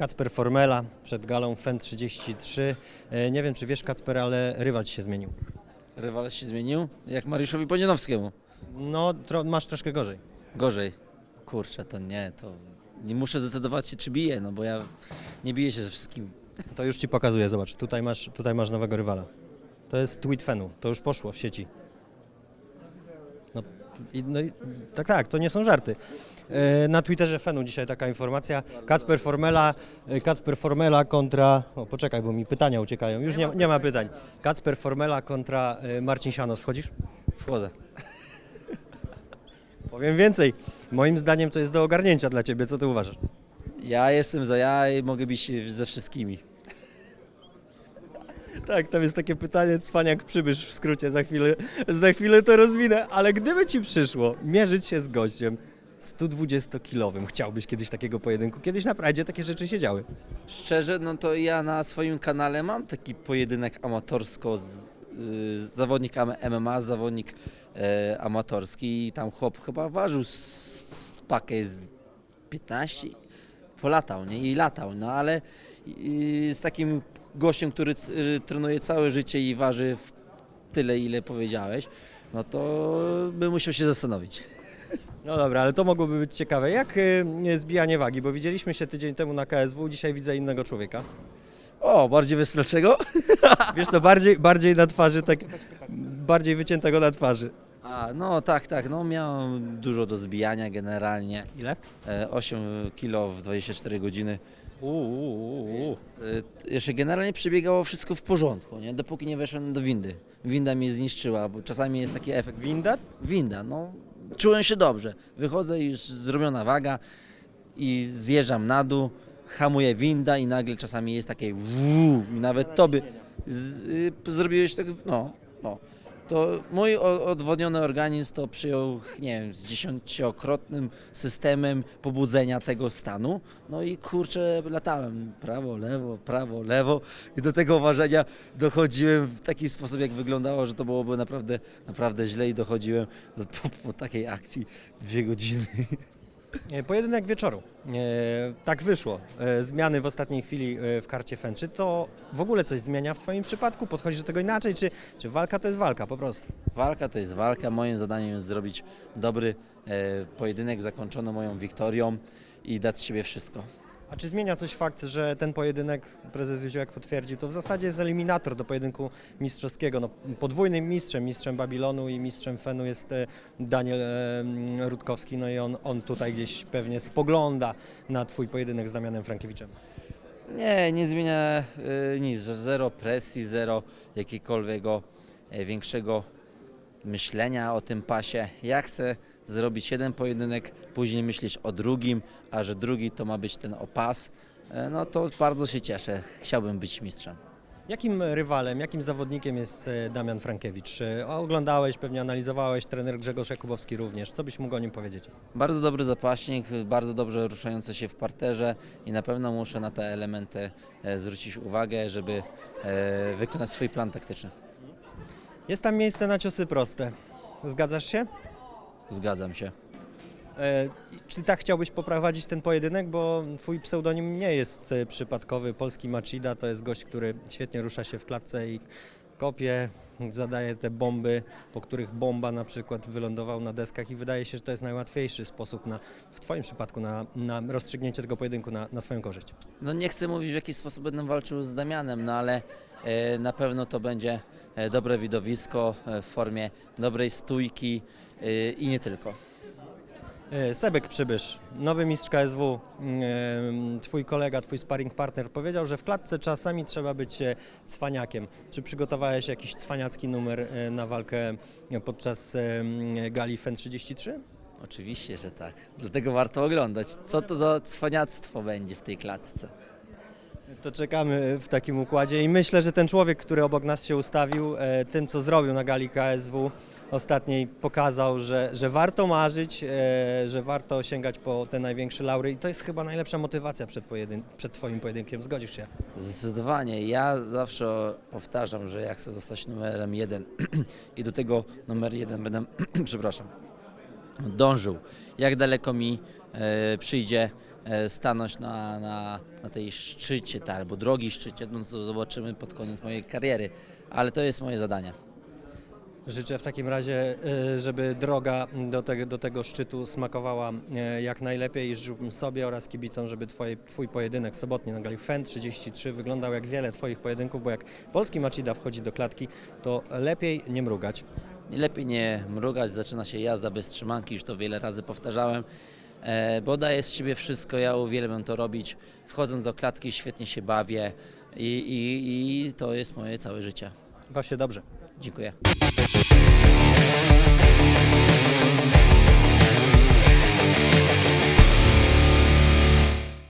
Kacper Formela przed galą FEN 33. E, Nie wiem, czy wiesz, Kacper, ale rywal ci się zmienił. Rywal się zmienił, jak Mariuszowi Ponienowskiemu. No, tro, masz troszkę gorzej. Gorzej. Kurczę, to nie, to nie muszę zdecydować się, czy biję, no bo ja nie biję się ze wszystkim. To już ci pokazuję, zobacz. Tutaj masz, tutaj masz nowego rywala. To jest tweet Fenu. To już poszło w sieci. No, i, no i, tak, tak, to nie są żarty. E, Na Twitterze Fenu dzisiaj taka informacja. Kacper Formela, e, Kacper Formela kontra. O, poczekaj, bo mi pytania uciekają. Już nie, nie ma pytań. Kacper Formela kontra e, Marcin Sianos. Wchodzisz? Wchodzę. Powiem więcej. Moim zdaniem to jest do ogarnięcia dla ciebie. Co ty uważasz? Ja jestem za ja i mogę bić ze wszystkimi. Tak, tam jest takie pytanie, cwaniak przybysz w skrócie, za chwilę, za chwilę to rozwinę, ale gdyby ci przyszło mierzyć się z gościem 120-kilowym, chciałbyś kiedyś takiego pojedynku? Kiedyś na takie rzeczy się działy. Szczerze, no to ja na swoim kanale mam taki pojedynek amatorsko z, y, zawodnik MMA, zawodnik e, amatorski i tam chłop chyba ważył z, z pakę z 15, polatał, nie? I latał, no ale y, z takim gościem, który c- y, trenuje całe życie i waży w tyle, ile powiedziałeś, no to bym musiał się zastanowić. No dobra, ale to mogłoby być ciekawe. Jak y, zbijanie wagi? Bo widzieliśmy się tydzień temu na KSW, dzisiaj widzę innego człowieka. O, bardziej weselszego? Wiesz co, bardziej, bardziej na twarzy, tak bardziej wyciętego na twarzy. A, no tak, tak, no miałem dużo do zbijania generalnie. Ile? E, 8 kilo w 24 godziny. Uuu, E, Jeszcze generalnie przebiegało wszystko w porządku, nie? dopóki nie weszłem do windy. Winda mnie zniszczyła, bo czasami jest taki efekt. Winda? Winda, no czułem się dobrze. Wychodzę już zrobiona waga i zjeżdżam na dół, hamuje winda i nagle czasami jest takie wuuu, i nawet tobie z, y, zrobiłeś tego, no, no. To mój odwodniony organizm to przyjął, nie wiem, z dziesięciokrotnym systemem pobudzenia tego stanu. No i kurczę, latałem prawo, lewo, prawo, lewo i do tego ważenia dochodziłem w taki sposób, jak wyglądało, że to byłoby naprawdę, naprawdę źle i dochodziłem do, po, po takiej akcji dwie godziny. E, Pojedynek wieczoru. E, Tak wyszło. E, Zmiany w ostatniej chwili w karcie FEN. Czy to w ogóle coś zmienia w Twoim przypadku? Podchodzisz do tego inaczej? Czy, czy walka to jest walka po prostu? Walka to jest walka. Moim zadaniem jest zrobić dobry pojedynek zakończony moją wiktorią i dać z siebie wszystko. A czy zmienia coś fakt, że ten pojedynek, prezes Józiołek potwierdził, to w zasadzie jest eliminator do pojedynku mistrzowskiego. No, podwójnym mistrzem, mistrzem Babilonu i mistrzem Fenu jest e, Daniel e, Rutkowski, no i on, on tutaj gdzieś pewnie spogląda na Twój pojedynek z Damianem Frankiewiczem. Nie, nie zmienia e, nic, zero presji, zero jakiegokolwiek większego myślenia o tym pasie. Ja chcę zrobić jeden pojedynek, później myśleć o drugim, a że drugi to ma być ten o pas, e, no to bardzo się cieszę. Chciałbym być mistrzem. Jakim rywalem, jakim zawodnikiem jest e, Damian Frankiewicz? E, Oglądałeś, pewnie analizowałeś, trener Grzegorz Jakubowski również. Co byś mógł o nim powiedzieć? Bardzo dobry zapaśnik, bardzo dobrze ruszający się w parterze i na pewno muszę na te elementy zwrócić uwagę, żeby wykonać swój plan taktyczny. Jest tam miejsce na ciosy proste. Zgadzasz się? Zgadzam się. E, i- Czy tak chciałbyś poprowadzić ten pojedynek, bo twój pseudonim nie jest e, przypadkowy. Polski Machida to jest gość, który świetnie rusza się w klatce i kopie, zadaje te bomby, po których bomba na przykład wylądował na deskach i wydaje się, że to jest najłatwiejszy sposób na, w twoim przypadku na, na rozstrzygnięcie tego pojedynku na, na swoją korzyść. No nie chcę mówić w jaki sposób będę walczył z Damianem, no ale e, na pewno to będzie e, dobre widowisko e, w formie dobrej stójki i nie tylko. E, Sebek Przybysz, nowy mistrz KSW, mm, twój kolega, twój sparring partner powiedział, że w klatce czasami trzeba być e, cwaniakiem. Czy przygotowałeś jakiś cwaniacki numer e, na walkę e, podczas e, gali FEN 33? Oczywiście, że tak. Dlatego warto oglądać, co to za cwaniactwo będzie w tej klatce. To czekamy w takim układzie i myślę, że ten człowiek, który obok nas się ustawił, e, tym co zrobił na gali KSW ostatniej pokazał, że, że warto marzyć, e, że warto sięgać po te największe laury i to jest chyba najlepsza motywacja przed, pojedyn- przed twoim pojedynkiem. Zgodzisz się? Zdecydowanie. Ja zawsze powtarzam, że ja chcę zostać numerem jeden i do tego numer jeden będę, przepraszam, dążył. Jak daleko mi e, przyjdzie stanąć na, na, na tej szczycie, tak, albo drogi szczycie, no to zobaczymy pod koniec mojej kariery, ale to jest moje zadanie. Życzę w takim razie, y, żeby droga do tego, do tego szczytu smakowała y, jak najlepiej i życzyłbym sobie oraz kibicom, żeby twoje, Twój pojedynek sobotni na gali FEN 33 wyglądał jak wiele Twoich pojedynków, bo jak polski Machida wchodzi do klatki, to lepiej nie mrugać. Lepiej nie mrugać, zaczyna się jazda bez trzymanki, już to wiele razy powtarzałem, e, E, bo daję z siebie wszystko, ja uwielbiam to robić. Wchodząc do klatki świetnie się bawię i, i, i to jest moje całe życie. Baw się dobrze. Dziękuję.